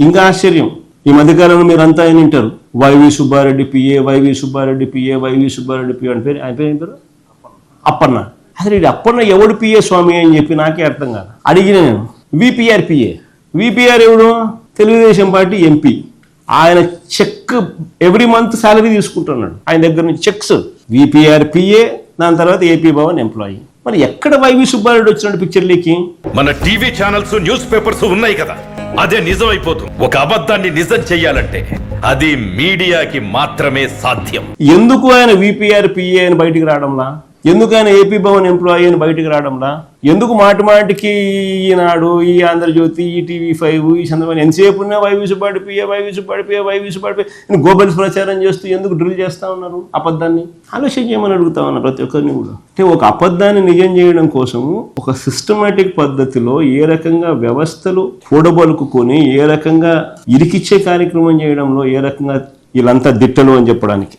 ఇంకా ఆశ్చర్యం. ఈ మధ్యకాలంలో మీరు అంతా ఆయన వింటారు? YV Subba Reddy PA YV Subba Reddy PA YV Subba Reddy PA అని పేరు ఆయన పేరు ఏంటారు అప్పన్న. అసలు ఇది అప్పన్న ఎవడు పిఏ స్వామి అని చెప్పి నాకే అర్థం కాదు. అడిగిన నేను. VPR PA. విపిఆర్ ఎవడు? Telugu Desam party MP. ఆయన చెక్ ఎవ్రీ మంత్ శాలరీ తీసుకుంటున్నాడు. ఆయన దగ్గర నుంచి చెక్స్. విపిఆర్ పిఏ దాని తర్వాత ఏపీ భవన్ ఎంప్లాయీ. మరి ఎక్కడ వైవి సుబ్బారెడ్డి వచ్చినట్టు పిక్చర్లకి మన టీవీ ఛానల్స్ న్యూస్ పేపర్స్ ఉన్నాయి కదా. అదే నిజం ఒక అబద్ధాన్ని నిజం చెయ్యాలంటే అది మీడియాకి మాత్రమే సాధ్యం. ఎందుకు ఆయన విపిఆర్ పిఏ అని బయటికి రావడంలా? ఎందుకైనా ఏపీ భవన్ ఎంప్లాయీ అని బయటకు రావడంలా? ఎందుకు మాటి మాటికి ఈనాడు ఈ ఆంధ్రజ్యోతి ఈ టీవీ ఫైవ్ ఈ చంద్రబాబు ఎంతసేపు ఉన్నా వైవి పడిపోయే పిఏ పడిపోయా వైవిసు పడిపోయి గోబల్స్ ప్రచారం చేస్తూ ఎందుకు డ్రిల్ చేస్తా ఉన్నారు? అబద్ధాన్ని? ఆలోచన చేయమని అడుగుతా ఉన్నారు ప్రతి ఒక్కరిని కూడా. అంటే ఒక అబద్ధాన్ని నిజం చేయడం కోసము ఒక సిస్టమేటిక్ పద్ధతిలో ఏ రకంగా వ్యవస్థలు కూడబలుకుని ఏ రకంగా ఇరికిచ్చే కార్యక్రమం చేయడంలో ఏ రకంగా వీళ్ళంతా దిట్టలు అని చెప్పడానికి.